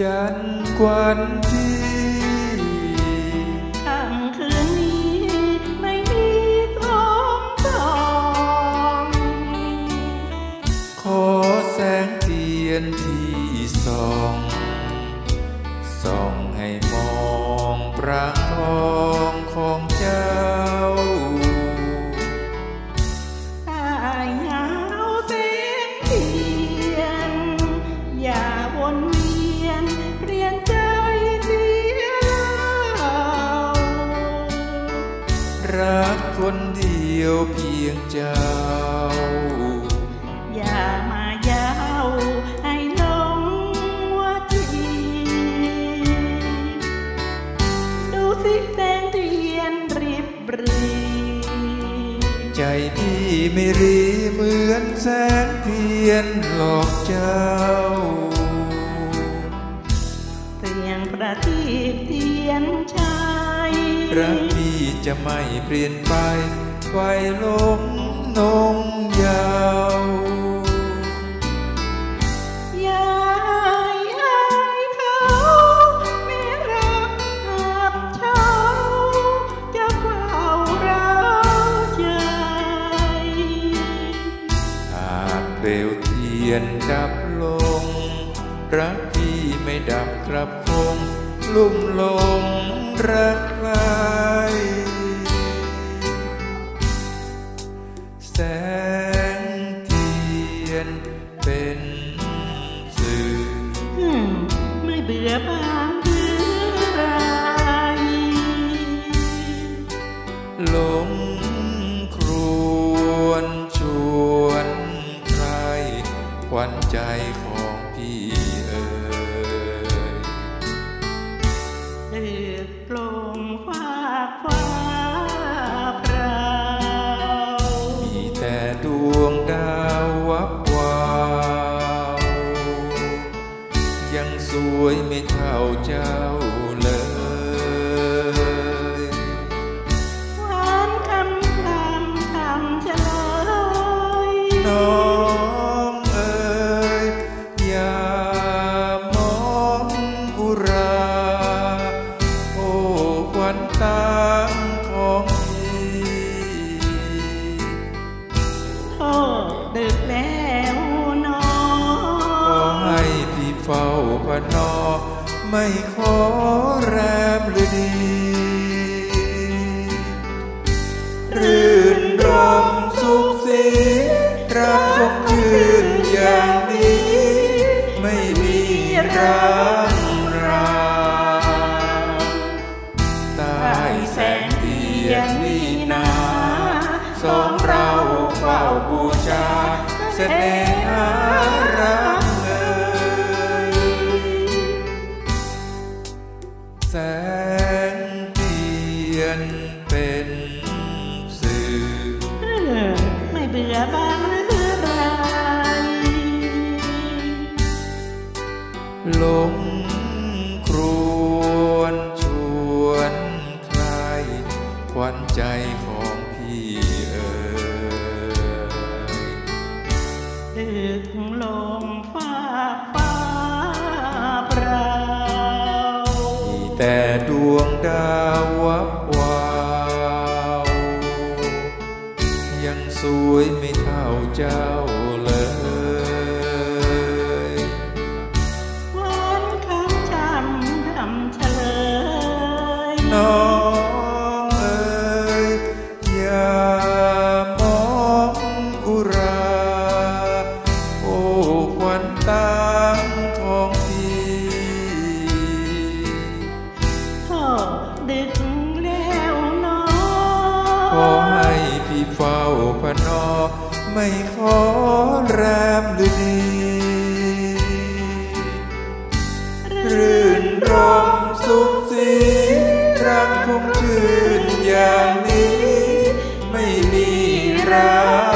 จันทร์กวนที ยวเพียงเจ้า อย่ามายาวให้หลงว่าทีดูสิแสงเทียนริบรีใจพี่ไม่รีเหมือนแสงเทียนหลอกเจ้า เสียงประทีปเทียนชัย รักพี่จะไม่เปลี่ยนไป ไฟลงนงยาวยาให้อายเขาไม่รักหับเช้าจะเฝ้าเราใจหากเปลวเทียนดับลง รักพี่ไม่ดับกลับคงลุ่มหลงรักใคร สงเทียนเป็นสื่อไม่เบื่อบ้างหรือไรหลงครวนชวนใครควันใจของพี่เอ่ยเดึกลงฟ้าฟ้า เพี่เฝ้าพนอ ไม่ขอแรมหรือดี รื่นรมสุขสีรักคงคืนอย่างนี้ ไม่มีร้างราใต้แสงเทียนนี่นา สองเราเฝ้าบูชาเสน่ห บื่อบางหรือไรหลงครวนชวนใครควันใจของพี่เอ่ยดึกลงฟ้าฟ้าเปล่ามีแต่ดวงดาววับ วยไม่เท่าเจ้าเลยหวานคำจำคำเฉลยน้องเอ๋ยอย่ามองอุรา โอ้ควันตางของพี่โทษดึกแล้วหนอขอ ไม่ขอแรมฤดีรื่นรมสุขสีรักคงชื่นอย่างนี้ ไม่มีรา